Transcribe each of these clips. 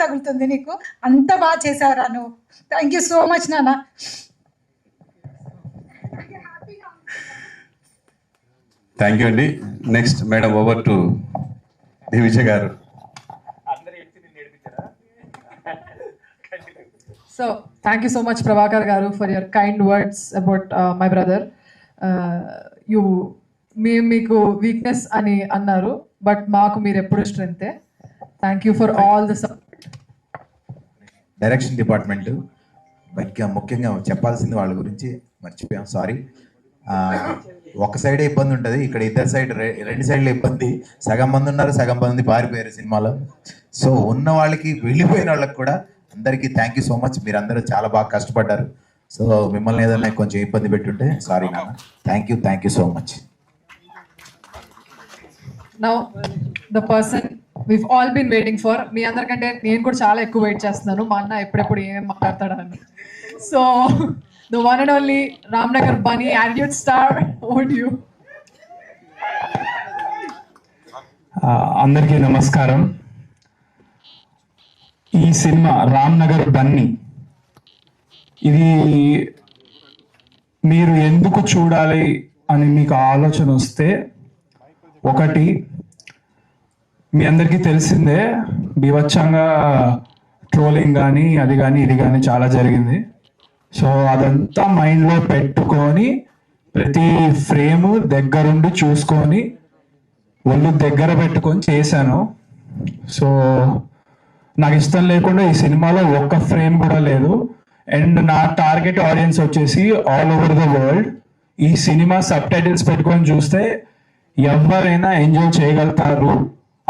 తగులుతుంది నీకు? అంత బాగా చేసావురా నువ్వు. థ్యాంక్ యూ సో మచ్ నాన్న. థ్యాంక్ యూ అండి. Next madam over to Divija garu. So, thank you so much, Prabhakar Garu, for your kind words about uh, my brother. Uh, you మీ మీకు weakness అని అన్నారు బట్ మాకు మీరు ఎప్పుడు స్ట్రెంతే thank you for all the direction department ఇంకా ముఖ్యంగా చెప్పాల్సింది వాళ్ళ గురించి మర్చిపోయాం సారీ. ఒక సైడే ఇబ్బంది ఉంటుంది ఇక్కడ ఇద్దరు సైడ్ రెండు సైడ్ల ఇబ్బంది. సగం మంది ఉన్నారు సగం మంది పారిపోయారు సినిమాలో. సో ఉన్న వాళ్ళకి వెళ్ళిపోయిన వాళ్ళకి కూడా అందరికీ థ్యాంక్ యూ సో మచ్ మీరు అందరూ చాలా బాగా కష్టపడ్డారు. సో మిమ్మల్ని ఏదైనా కొంచెం ఇబ్బంది పెట్టుంటే సారీ నాన్న. Thank you thank you so much now the person we've all been waiting for మీ అందరికంటే నేను కూడా చాలా ఎక్కువ వెయిట్ చేస్తున్నాను. మా అన్న ఎప్పుడెప్పుడు ఏం మాట్లాడతాడని. So the one and only Ramnagar Bunny attitude star vote యూ అందరికీ నమస్కారం. ఈ సినిమా రామ్ నగర్ బన్నీ ఇది మీరు ఎందుకు చూడాలి అని మీకు ఆలోచన వస్తే ఒకటి మీ అందరికీ తెలిసిందే బీభత్సంగా ట్రోలింగ్ కానీ అది కానీ ఇది కానీ చాలా జరిగింది. సో అదంతా మైండ్లో పెట్టుకొని ప్రతి ఫ్రేమ్ దగ్గరుండి చూసుకొని ఒళ్ళు దగ్గర పెట్టుకొని చేశాను. సో నాకు ఇష్టం లేకుండా ఈ సినిమాలో ఒక్క ఫ్రేమ్ కూడా లేదు. అండ్ నా టార్గెట్ ఆడియన్స్ వచ్చేసి ఆల్ ఓవర్ ద వరల్డ్. ఈ సినిమా సబ్ టైటిల్స్ పెట్టుకొని చూస్తే ఎవరైనా ఎంజాయ్ చేయగలుగుతారు.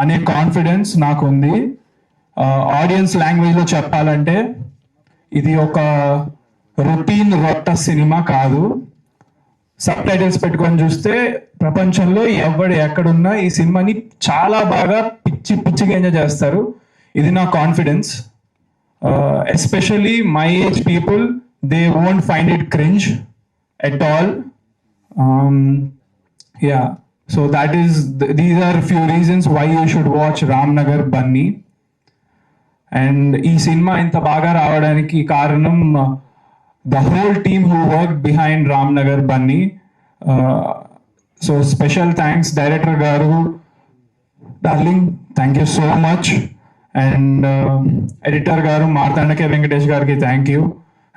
అనే కాన్ఫిడెన్స్ నాకు ఉంది ఆడియన్స్ లాంగ్వేజ్లో చెప్పాలంటే ఇది ఒక రొటీన్ రొట్ట సినిమా కాదు. సబ్ టైటిల్స్ పెట్టుకొని చూస్తే ప్రపంచంలో ఎవడు ఎక్కడున్నా ఈ సినిమాని చాలా బాగా పిచ్చి పిచ్చిగా ఎంజాయ్ చేస్తారు. ఇది నా confidence especially my age people they won't find it cringe at all yeah so that is these are few reasons why you should watch Ramnagar Bunny and ఈ సినిమా ఇంత బాగా రావడానికి కారణం the whole team who work behind Ramnagar Bunny so special thanks director garu. Darling thank you so much and editor garu Marthand K Venkatesh గారికి thank you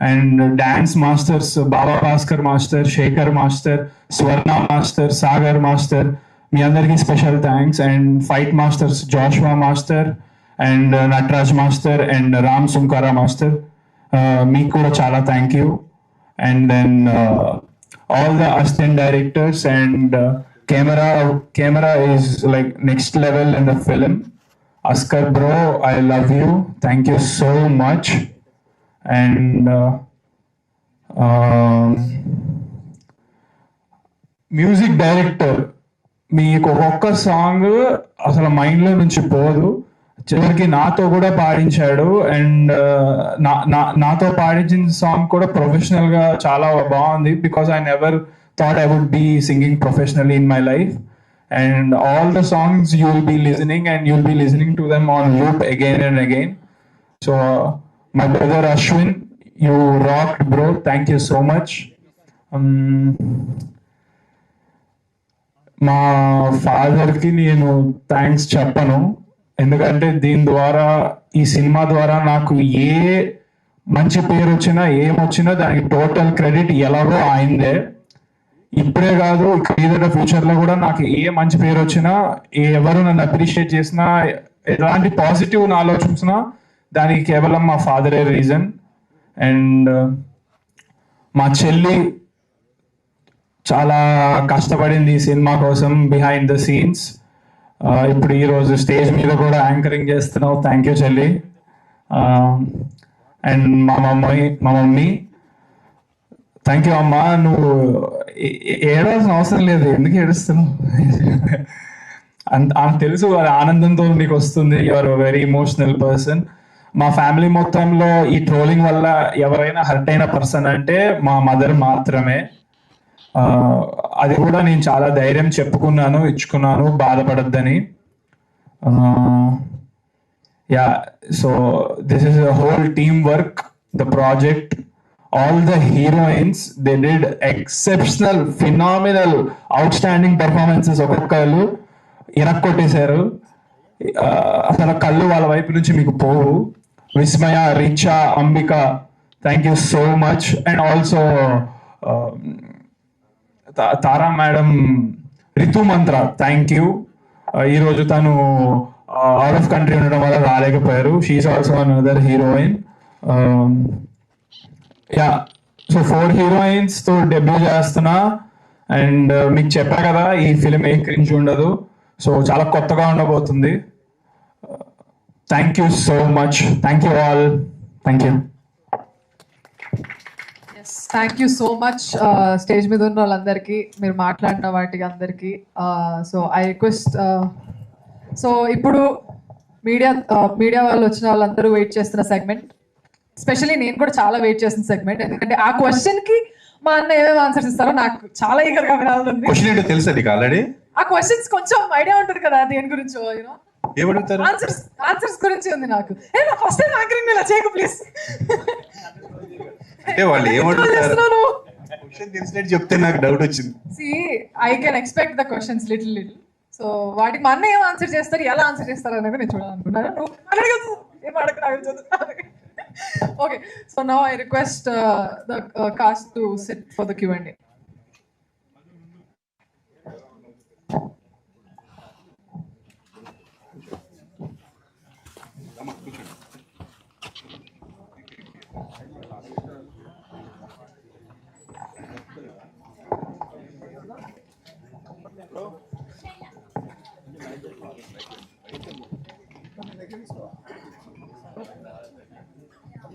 and dance masters Baba Bhaskar master Shekhar master Swarna master Sagar master మీ అందరికీ special thanks and fight masters Joshua master and Nataraj master and Ram Sunkara master మీకు కూడా చాలా thank you and then all the assistant directors and camera camera is like next level in the film Askar bro I love you thank you so much and music director మీకు ఒక్కొక్క song అసలు మైండ్లో నుంచి పోదు. చివరికి నాతో కూడా పాడించాడు and నా నా- నాతో పాడించిన సాంగ్ కూడా ప్రొఫెషనల్గా చాలా బాగుంది because I never thought I would be singing professionally in my life. And all the songs you will be listening and you will be listening to them on loop again and again so my brother Ashwin you rock bro thank you so much మా ఫాదర్కి నేను thanks చెప్పను. ఎందుకంటే దీని ద్వారా ఈ cinema ద్వారా నాకు ఏ మంచి పేరు వచ్చినా ఏమొచ్చినా దానికి టోటల్ క్రెడిట్ ఎలాగో ఆయనదే. ఇప్పుడే కాదు ఇక ఫ్యూచర్లో ఫ్యూచర్లో కూడా నాకు ఏ మంచి పేరు వచ్చినా ఎవరు నన్ను అప్రిషియేట్ చేసినా ఎలాంటి పాజిటివ్ ఆలోచించినా దానికి కేవలం మా ఫాదరే రీజన్ అండ్ మా చెల్లి చాలా కష్టపడింది ఈ సినిమా కోసం బిహైండ్ ద సీన్స్ ఇప్పుడు ఈరోజు స్టేజ్ మీద కూడా యాంకరింగ్ చేస్తున్నావు. థ్యాంక్ యూ చెల్లి. Um, అండ్ మా మమ్మీ మా మమ్మీ. థ్యాంక్ యూ అమ్మా. నువ్వు ఏడవలసిన అవసరం లేదు. ఎందుకు ఏడుస్తున్నావు? అంత తెలుసు ఆనందంతో నీకు వస్తుంది. యువర్ వెరీ ఇమోషనల్ పర్సన్ మా ఫ్యామిలీ మొత్తంలో ఈ ట్రోలింగ్ వల్ల ఎవరైనా హర్ట్ అయిన పర్సన్ అంటే మా మదర్ మాత్రమే. అది కూడా నేను చాలా ధైర్యం చెప్పుకున్నాను ఇచ్చుకున్నాను బాధపడద్దని. Yeah so this is whole team work the project. All the heroines they did exceptional phenomenal outstanding performances ఒక్కొక్కరు ఇరక్కొట్టేశారు అసలు కళ్ళు వాళ్ళ వైపు నుంచి మీకు పోవు. Vismaya Richa Ambika thank you so much and also Tara madam Ritu Mantra thank you ఈరోజు తను అవుట్ ఆఫ్ కంట్రీ ఉండడం వల్ల రాలేకపోయారు. She also another heroine yeah so four హీరోయిన్స్తో debut చేస్తున్నా. అండ్ uh, మీకు చెప్పా కదా ఈ ఫిలిం ఏ క్రింజ్ ఉండదు. సో చాలా కొత్తగా ఉండబోతుంది. Thank you so much thank you all thank you thank you so much stage మీద ఉన్న వాళ్ళందరికీ మీరు మాట్లాడిన వాటికి అందరికీ. సో ఐ రిక్వెస్ట్ సో ఇప్పుడు మీడియా మీడియా వాళ్ళు వచ్చిన వాళ్ళందరూ వెయిట్ చేస్తున్న సెగ్మెంట్ స్పెషల్లీ నేను కూడా చాలా వెయిట్ చేస్తున్న సెగ్మెంట్ ఎందుకంటే ఆ క్వశ్చన్కి మా అన్న ఏమేమి ఆన్సర్స్ ఇస్తారో నాకు చాలా ఈగర్గా వినాలంది క్వశ్చన్ ఏంటో తెలుసా ఆల్రెడీ ఆ క్వశ్చన్స్ కొంచెం ఐడియా ఉంటుంది కదా దేని గురించో యూనో ఏమడుగుతారు? ఆన్సర్స్ ఆన్సర్స్ గురించి ఉంది నాకు. ఏ నా ఫస్ట్ టైం యాంకరింగ్ ఇలా చేయకు ప్లీజ్ అంటే వాళ్ళు ఏమడుగుతారు? క్వశ్చన్ తెలిసినట్టు చెప్తే నాకు డౌట్ వచ్చింది. See I can expect the questions little little so వాటికి మా అన్న ఏం ఆన్సర్ చేస్తారు ఎలా ఆన్సర్ చేస్తారు అనేది నేను చూడాలనుకున్నాను ఏం అడగదు okay so now I request the cast to sit for the Q అండి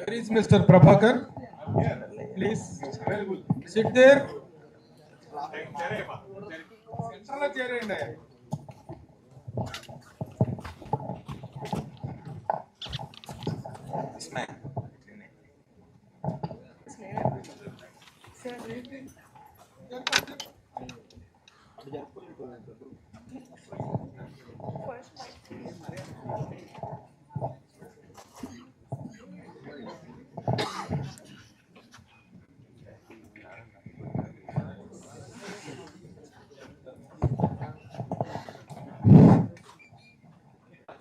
Where is Mr. Prabhakar? Please sit there. Central chair इसमें सर Amen.